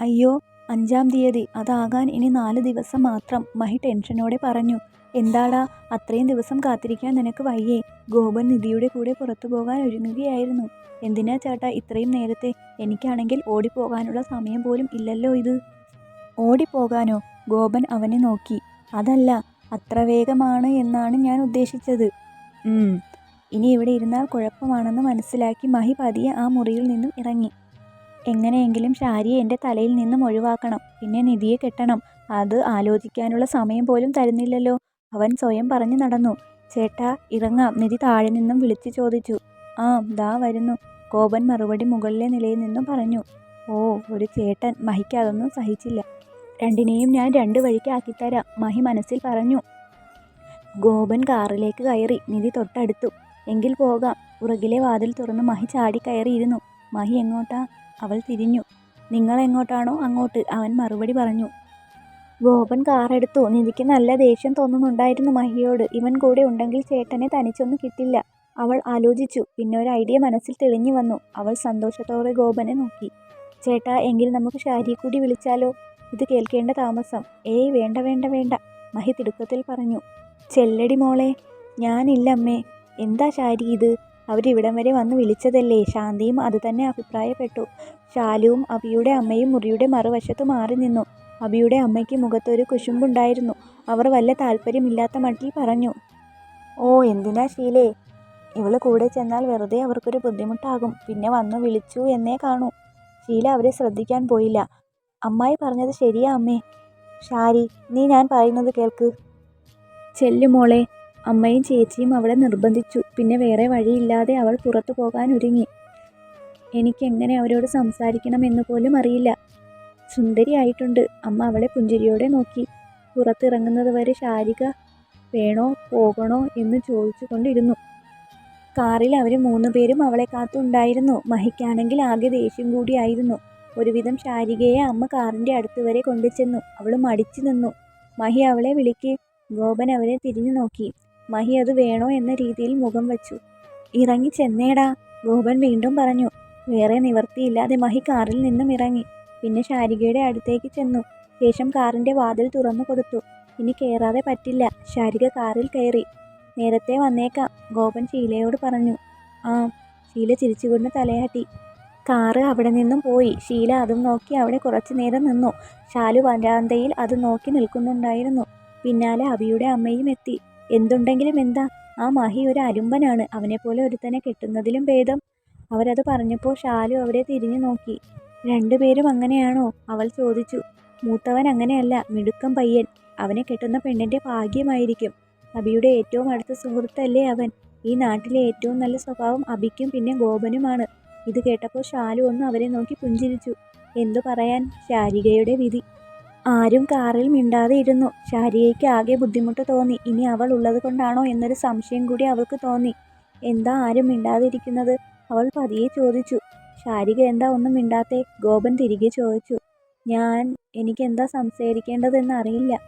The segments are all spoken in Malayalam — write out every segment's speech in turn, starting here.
അയ്യോ അഞ്ചാം തീയതി. അതാകാൻ ഇനി നാല് ദിവസം മാത്രം. മഹി ടെൻഷനോടെ പറഞ്ഞു. എന്താടാ അത്രയും ദിവസം കാത്തിരിക്കാൻ നിനക്ക് വയ്യേ? ഗോപൻ നിധിയുടെ കൂടെ പുറത്തു പോകാൻ ഒരുങ്ങുകയായിരുന്നു. എന്തിനാ ചേട്ടാ ഇത്രയും നേരത്തെ? എനിക്കാണെങ്കിൽ ഓടിപ്പോകാനുള്ള സമയം പോലും ഇല്ലല്ലോ ഇത്. ഓടിപ്പോകാനോ? ഗോപൻ അവനെ നോക്കി. അതല്ല അത്ര വേഗമാണ് എന്നാണ് ഞാൻ ഉദ്ദേശിച്ചത്. ഇനി ഇവിടെ ഇരുന്നാൽ കുഴപ്പമാണെന്ന് മനസ്സിലാക്കി മഹി പതിയെ ആ മുറിയിൽ നിന്നും ഇറങ്ങി. എങ്ങനെയെങ്കിലും ശാരിയെ എന്റെ തലയിൽ നിന്നും ഒഴിവാക്കണം. പിന്നെ നിധിയെ കെട്ടണം. അത് ആലോചിക്കാനുള്ള സമയം പോലും തരുന്നില്ലല്ലോ. അവൻ സ്വയം പറഞ്ഞു നടന്നു. ചേട്ടാ ഇറങ്ങാം. നിധി താഴെ നിന്നും വിളിച്ചു ചോദിച്ചു. ആ ദാ വരുന്നു. കോപൻ മറുപടി മുകളിലെ നിലയിൽ നിന്നും പറഞ്ഞു. ഓ ഒരു ചേട്ടൻ. മഹിക്ക് അതൊന്നും സഹിച്ചില്ല. രണ്ടിനെയും ഞാൻ രണ്ട് വഴിക്ക് ആക്കിത്തരാം. മഹി മനസ്സിൽ പറഞ്ഞു. ഗോപൻ കാറിലേക്ക് കയറി നിധി തൊട്ടടുത്തു. എങ്കിൽ പോകാം. പുറകിലെ വാതിൽ തുറന്ന് മഹി ചാടി കയറിയിരുന്നു. മഹി എങ്ങോട്ടാ? അവൾ തിരിഞ്ഞു. നിങ്ങൾ എങ്ങോട്ടാണോ അങ്ങോട്ട്? അവൻ മറുപടി പറഞ്ഞു. ഗോപൻ കാറെടുത്തു നിധിക്ക് നല്ല ദേഷ്യം തോന്നുന്നുണ്ടായിരുന്നു മഹിയോട്. ഇവൻ കൂടെ ഉണ്ടെങ്കിൽ ചേട്ടനെ തനിച്ചൊന്നും കിട്ടില്ല. അവൾ ആലോചിച്ചു. പിന്നെ ഒരു ഐഡിയ മനസ്സിൽ തെളിഞ്ഞു വന്നു. അവൾ സന്തോഷത്തോടെ ഗോപനെ നോക്കി. ചേട്ടാ എങ്കിൽ നമുക്ക് ഷാരിയെ കൂടി വിളിച്ചാലോ? ഇത് കേൾക്കേണ്ട താമസം. ഏയ് വേണ്ട വേണ്ട വേണ്ട മഹി തിടുക്കത്തിൽ പറഞ്ഞു. ചെല്ലടി മോളെ ഞാനില്ല അമ്മേ. എന്താ ഷാരി ഇത്? അവരിവിടം വരെ വന്ന് വിളിച്ചതല്ലേ? ശാന്തിയും അതുതന്നെ അഭിപ്രായപ്പെട്ടു. ശാലുവും അബിയുടെ അമ്മയും മുറിയുടെ മറുവശത്ത് മാറി നിന്നു. അബിയുടെ അമ്മയ്ക്ക് മുഖത്തൊരു കുശുമ്പുണ്ടായിരുന്നു. അവർ വല്ല താല്പര്യമില്ലാത്ത മട്ടിൽ പറഞ്ഞു ഓ എന്തിനാ ശീലേ? ഇവൾ കൂടെ ചെന്നാൽ വെറുതെ അവർക്കൊരു ബുദ്ധിമുട്ടാകും. പിന്നെ വന്നു വിളിച്ചു എന്നേ കാണൂ. ശീല അവരെ ശ്രദ്ധിക്കാൻ പോയില്ല. അമ്മായി പറഞ്ഞത് ശരിയാ അമ്മേ. ഷാരി നീ ഞാൻ പറയുന്നത് കേൾക്ക്. ചെല്ലു മോളെ അമ്മയും ചേച്ചിയും അവളെ നിർബന്ധിച്ചു. പിന്നെ വേറെ വഴിയില്ലാതെ അവൾ പുറത്തു പോകാൻ ഒരുങ്ങി. എനിക്കെങ്ങനെ അവരോട് സംസാരിക്കണമെന്ന് പോലും അറിയില്ല. സുന്ദരിയായിട്ടുണ്ട് അമ്മ അവളെ പുഞ്ചിരിയോടെ നോക്കി. പുറത്തിറങ്ങുന്നത് വരെ ശാരിക വേണോ പോകണോ എന്ന് ചോദിച്ചുകൊണ്ടിരുന്നു. കാറിൽ അവർ മൂന്ന് പേരും അവളെ കാത്തുണ്ടായിരുന്നു. മഹിക്കാണെങ്കിൽ ആകെ ദേഷ്യം കൂടിയായിരുന്നു. ഒരുവിധം ശാരികയെ അമ്മ കാറിന്റെ അടുത്ത് വരെ കൊണ്ടുചെന്നു. അവൾ മടിച്ചു നിന്നു. മഹി അവളെ വിളിക്ക്. ഗോപൻ അവരെ തിരിഞ്ഞു നോക്കി. മഹി അത് വേണോ എന്ന രീതിയിൽ മുഖം വച്ചു. ഇറങ്ങി ചെന്നേടാ ഗോപൻ വീണ്ടും പറഞ്ഞു. വേറെ നിവർത്തിയില്ലാതെ മഹി കാറിൽ നിന്നും ഇറങ്ങി. പിന്നെ ശാരികയുടെ അടുത്തേക്ക് ചെന്നു. ശേഷം കാറിന്റെ വാതിൽ തുറന്നു കൊടുത്തു. ഇനി കയറാതെ പറ്റില്ല ശാരിക കാറിൽ കയറി നേരത്തെ വന്നേക്കാം ഗോപൻ ശീലയോട് പറഞ്ഞു. ആ ശീല ചിരിച്ചുകൊണ്ട് തലയാട്ടി. കാറ് അവിടെ നിന്നും പോയി. ശീല അതും നോക്കി അവിടെ കുറച്ചു നേരം നിന്നു. ശാലു വരാന്തയിൽ അത് നോക്കി നിൽക്കുന്നുണ്ടായിരുന്നു. പിന്നാലെ അബിയുടെ അമ്മയും എത്തി. എന്തുണ്ടെങ്കിലും എന്താ? ആ മഹി ഒരു അരുമ്പനാണ്. അവനെപ്പോലെ ഒരുത്തനെ കെട്ടുന്നതിലും ഭേദം. അവരത് പറഞ്ഞപ്പോൾ ഷാലു അവരെ തിരിഞ്ഞു നോക്കി. രണ്ടുപേരും അങ്ങനെയാണോ? അവൾ ചോദിച്ചു. മൂത്തവൻ അങ്ങനെയല്ല മിടുക്കം പയ്യൻ. അവനെ കെട്ടുന്ന പെണ്ണിന്റെ ഭാഗ്യമായിരിക്കും. അബിയുടെ ഏറ്റവും അടുത്ത സുഹൃത്തല്ലേ അവൻ? ഈ നാട്ടിലെ ഏറ്റവും നല്ല സ്വഭാവം അബിക്കും പിന്നെ ഗോപനുമാണ്. ഇത് കേട്ടപ്പോൾ ഷാലു ഒന്ന് അവരെ നോക്കി പുഞ്ചിരിച്ചു. എന്തു പറയാൻ? ശാരികയുടെ വിധി. ആരും കാറിൽ മിണ്ടാതെ ഇരുന്നു ശാരികയ്ക്ക് ആകെ ബുദ്ധിമുട്ട് തോന്നി. ഇനി അവൾ ഉള്ളത് കൊണ്ടാണോ എന്നൊരു സംശയം കൂടി അവൾക്ക് തോന്നി. എന്താ ആരും മിണ്ടാതിരിക്കുന്നത്? അവൾ പതിയെ ചോദിച്ചു. ശാരിക എന്താ ഒന്നും മിണ്ടാത്തെ? ഗോപൻ തിരികെ ചോദിച്ചു. ഞാൻ എനിക്കെന്താ സംസാരിക്കേണ്ടതെന്ന് അറിയില്ല.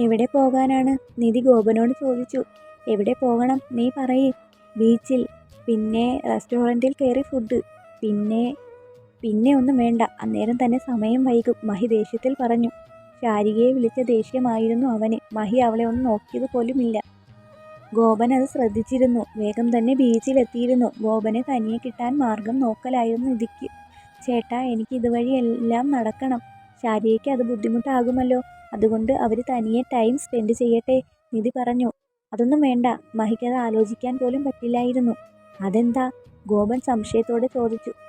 എവിടെ പോകാനാണ്? നിധി ഗോപനോട് ചോദിച്ചു. എവിടെ പോകണം? നീ പറയേ. ബീച്ചിൽ. പിന്നെ റെസ്റ്റോറന്റിൽ കയറി ഫുഡ്. പിന്നെ പിന്നെ ഒന്നും വേണ്ട. അന്നേരം തന്നെ സമയം വൈകും. മഹി ദേഷ്യത്തിൽ പറഞ്ഞു. ശാരികയെ വിളിച്ച ദേഷ്യമായിരുന്നു അവന്. മഹി അവളെ ഒന്ന് നോക്കിയത് പോലുമില്ല. ഗോപൻ അത് ശ്രദ്ധിച്ചിരുന്നു. വേഗം തന്നെ ബീച്ചിലെത്തിയിരുന്നു. ഗോപനെ തനിയെ കിട്ടാൻ മാർഗം നോക്കലായിരുന്നു ഇതിക്ക്. ചേട്ടാ എനിക്ക് ഇതുവഴി എല്ലാം നടക്കണം. ശാരികയ്ക്ക് അത് ബുദ്ധിമുട്ടാകുമല്ലോ. അതുകൊണ്ട് അവർ തനിയെ ടൈം സ്പെൻഡ് ചെയ്യട്ടെ നിധി പറഞ്ഞു. അതൊന്നും വേണ്ട. മഹിക്കത് ആലോചിക്കാൻ പോലും പറ്റില്ലായിരുന്നു. അതെന്താ? ഗോപൻ സംശയത്തോടെ ചോദിച്ചു.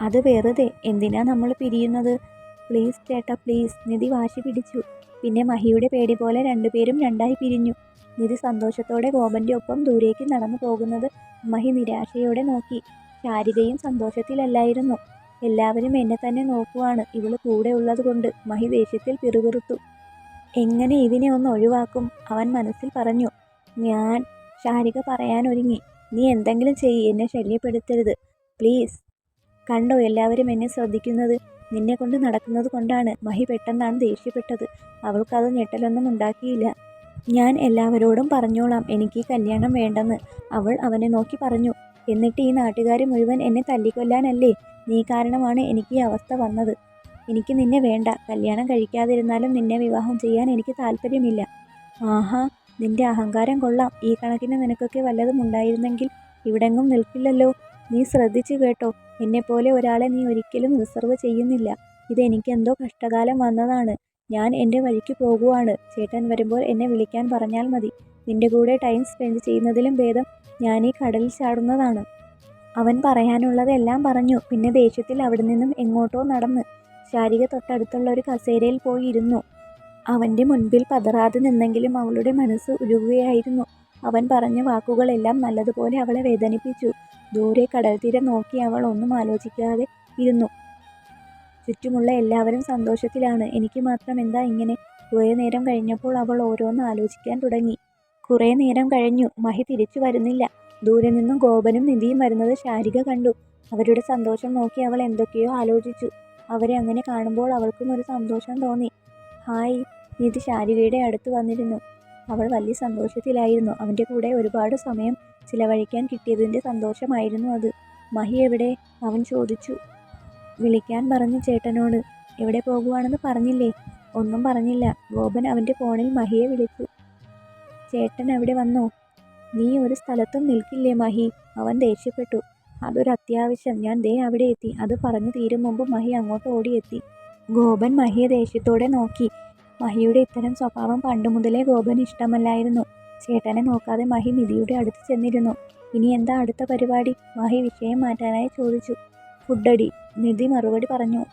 അത് വെറുതെ എന്തിനാ നമ്മൾ പിരിയുന്നത്? പ്ലീസ് ചേട്ടാ പ്ലീസ് നിധി വാശി പിടിച്ചു. പിന്നെ മഹിയുടെ പേടി പോലെ രണ്ടുപേരും രണ്ടായി പിരിഞ്ഞു. നിധി സന്തോഷത്തോടെ ഗോപന്റെ ഒപ്പം ദൂരേക്ക് നടന്നു പോകുന്നത് മഹി നിരാശയോടെ നോക്കി. ശാരികയും സന്തോഷത്തിലല്ലായിരുന്നു. എല്ലാവരും എന്നെ തന്നെ നോക്കുവാണ്. ഇവൾ കൂടെ ഉള്ളത് കൊണ്ട് മഹി ദേഷ്യത്തിൽ പിറുപിറുത്തു. എങ്ങനെ ഇതിനെ ഒന്ന് ഒഴിവാക്കും? അവൻ മനസ്സിൽ പറഞ്ഞു. ഞാൻ ശാരിക പറയാനൊരുങ്ങി. നീ എന്തെങ്കിലും ചെയ്യ്. എന്നെ ശല്യപ്പെടുത്തരുത്. പ്ലീസ് കണ്ടോ എല്ലാവരും എന്നെ ശ്രദ്ധിക്കുന്നത്? നിന്നെ കൊണ്ട് നടക്കുന്നത് കൊണ്ടാണ് മഹി പെട്ടെന്നാണ് ദേഷ്യപ്പെട്ടത്. അവൾക്കത് ഞെട്ടലൊന്നും ഉണ്ടാക്കിയില്ല. ഞാൻ എല്ലാവരോടും പറഞ്ഞോളാം എനിക്ക് ഈ കല്യാണം വേണ്ടെന്ന്. അവൾ അവനെ നോക്കി പറഞ്ഞു. എന്നിട്ട് ഈ നാട്ടുകാർ മുഴുവൻ എന്നെ തല്ലിക്കൊല്ലാനല്ലേ? നീ കാരണമാണ് എനിക്ക് ഈ അവസ്ഥ വന്നത്. എനിക്ക് നിന്നെ വേണ്ട. കല്യാണം കഴിക്കാതിരുന്നാലും നിന്നെ വിവാഹം ചെയ്യാൻ എനിക്ക് താല്പര്യമില്ല. ആഹാ നിന്റെ അഹങ്കാരം കൊള്ളാം. ഈ കണക്കിന് നിനക്കൊക്കെ വല്ലതും ഉണ്ടായിരുന്നെങ്കിൽ ഇവിടെങ്ങും നിൽക്കില്ലല്ലോ. നീ ശ്രദ്ധിച്ചു കേട്ടോ. എന്നെപ്പോലെ ഒരാളെ നീ ഒരിക്കലും റിസർവ് ചെയ്യുന്നില്ല. ഇതെനിക്കെന്തോ കഷ്ടകാലം വന്നതാണ്. ഞാൻ എന്റെ വഴിക്ക് പോകുവാണ്. ചേട്ടൻ വരുമ്പോൾ എന്നെ വിളിക്കാൻ പറഞ്ഞാൽ മതി. നിന്റെ കൂടെ ടൈം സ്പെൻഡ് ചെയ്യുന്നതിലും ഭേദം ഞാൻ ഈ കടലിൽ ചാടുന്നതാണ്. അവൻ പറയാനുള്ളതെല്ലാം പറഞ്ഞു. പിന്നെ ദേഷ്യത്തിൽ അവിടെ നിന്നും എങ്ങോട്ടോ നടന്ന് ശാരിക തൊട്ടടുത്തുള്ള ഒരു കസേരയിൽ പോയി ഇരുന്നു. അവന്റെ മുൻപിൽ പതറാതെ നിന്നെങ്കിലും അവളുടെ മനസ്സ് ഉരുകുകയായിരുന്നു. അവൻ പറഞ്ഞ വാക്കുകളെല്ലാം നല്ലതുപോലെ അവളെ വേദനിപ്പിച്ചു. ദൂരെ കടൽ തീരം നോക്കി അവൾ ഒന്നും ആലോചിക്കാതെ ഇരുന്നു. ചുറ്റുമുള്ള എല്ലാവരും സന്തോഷത്തിലാണ്. എനിക്ക് മാത്രം എന്താ ഇങ്ങനെ? കുറേ നേരം കഴിഞ്ഞപ്പോൾ അവൾ ഓരോന്ന് ആലോചിക്കാൻ തുടങ്ങി. കുറേ നേരം കഴിഞ്ഞു. മഹി തിരിച്ചു വരുന്നില്ല. ദൂരെ നിന്നും ഗോപനും നിധിയും വരുന്നത് ശാരിക കണ്ടു. അവരുടെ സന്തോഷം നോക്കി അവൾ എന്തൊക്കെയോ ആലോചിച്ചു. അവരെ അങ്ങനെ കാണുമ്പോൾ അവൾക്കും ഒരു സന്തോഷം തോന്നി. ഹായ് നിധി ശാരികയുടെ അടുത്ത് വന്നിരുന്നു. അവൾ വലിയ സന്തോഷത്തിലായിരുന്നു. അവന്റെ കൂടെ ഒരുപാട് സമയം ചിലവഴിക്കാൻ കിട്ടിയതിന്റെ സന്തോഷമായിരുന്നു അത്. മഹി എവിടെ? അവൻ ചോദിച്ചു. വിളിക്കാൻ പറഞ്ഞു ചേട്ടനോട്. എവിടെ പോകുവാണെന്ന് പറഞ്ഞില്ലേ? ഒന്നും പറഞ്ഞില്ല. ഗോപൻ അവന്റെ ഫോണിൽ മഹിയെ വിളിച്ചു. ചേട്ടൻ അവിടെ വന്നോ? നീ ഒരു സ്ഥലത്തും നിൽക്കില്ലേ മഹി? അവൻ ദേഷ്യപ്പെട്ടു. അതൊരു അത്യാവശ്യം. ഞാൻ ദേ അവിടെ എത്തി. അത് പറഞ്ഞു തീരും മുമ്പ് മഹി അങ്ങോട്ട് ഓടിയെത്തി. ഗോപൻ മഹിയെ ദേഷ്യത്തോടെ നോക്കി. മഹിയുടെ ഇത്തരം സ്വഭാവം പണ്ടുമുതലേ ഗോപൻ ഇഷ്ടമല്ലായിരുന്നു. ചേട്ടനെ നോക്കാതെ മഹി നിധിയുടെ അടുത്ത് ചെന്നിരുന്നു. ഇനി എന്താ അടുത്ത പരിപാടി? മഹി വിഷയം മാറ്റാനായി ചോദിച്ചു. ഫുഡടി നിധി മറുപടി പറഞ്ഞു.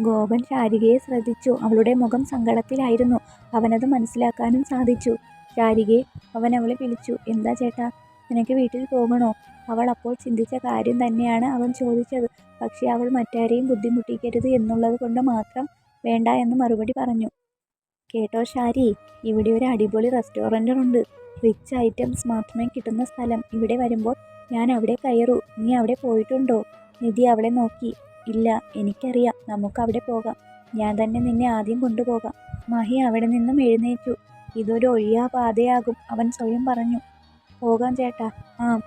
ഗോപൻ ശാരികയെ ശ്രദ്ധിച്ചു. അവളുടെ മുഖം സങ്കടത്തിലായിരുന്നു. അവനത് മനസ്സിലാക്കാനും സാധിച്ചു. ശാരികയെ അവൻ അവളെ വിളിച്ചു. എന്താ ചേട്ടാ നിനക്ക് വീട്ടിൽ പോകണോ? അവൾ അപ്പോൾ ചിന്തിച്ച കാര്യം തന്നെയാണ് അവൻ ചോദിച്ചത്. പക്ഷേ അവൾ മറ്റാരെയും ബുദ്ധിമുട്ടിക്കരുത് എന്നുള്ളത് കൊണ്ട് മാത്രം വേണ്ട എന്ന് മറുപടി പറഞ്ഞു. കേട്ടോ ഷാരി. ഇവിടെ ഒരു അടിപൊളി റെസ്റ്റോറന്റ് ഉണ്ട് റിച്ച് ഐറ്റംസ് മാത്രമേ കിട്ടുന്ന സ്ഥലം. ഇവിടെ വരുമ്പോൾ ഞാൻ അവിടെ കയറൂ. നീ അവിടെ പോയിട്ടുണ്ടോ? നിധി അവളെ നോക്കി. ഇല്ല എനിക്കറിയാം. നമുക്ക് അവിടെ പോകാം. ഞാൻ തന്നെ നിന്നെ ആദ്യം കൊണ്ടുപോകാം. മഹി അവിടെ നിന്നും എഴുന്നേറ്റു. ഇതൊരു ഒഴിയാ പാതയാകും അവൻ സ്വയം പറഞ്ഞു. പോകാം ചേട്ടാ. ആ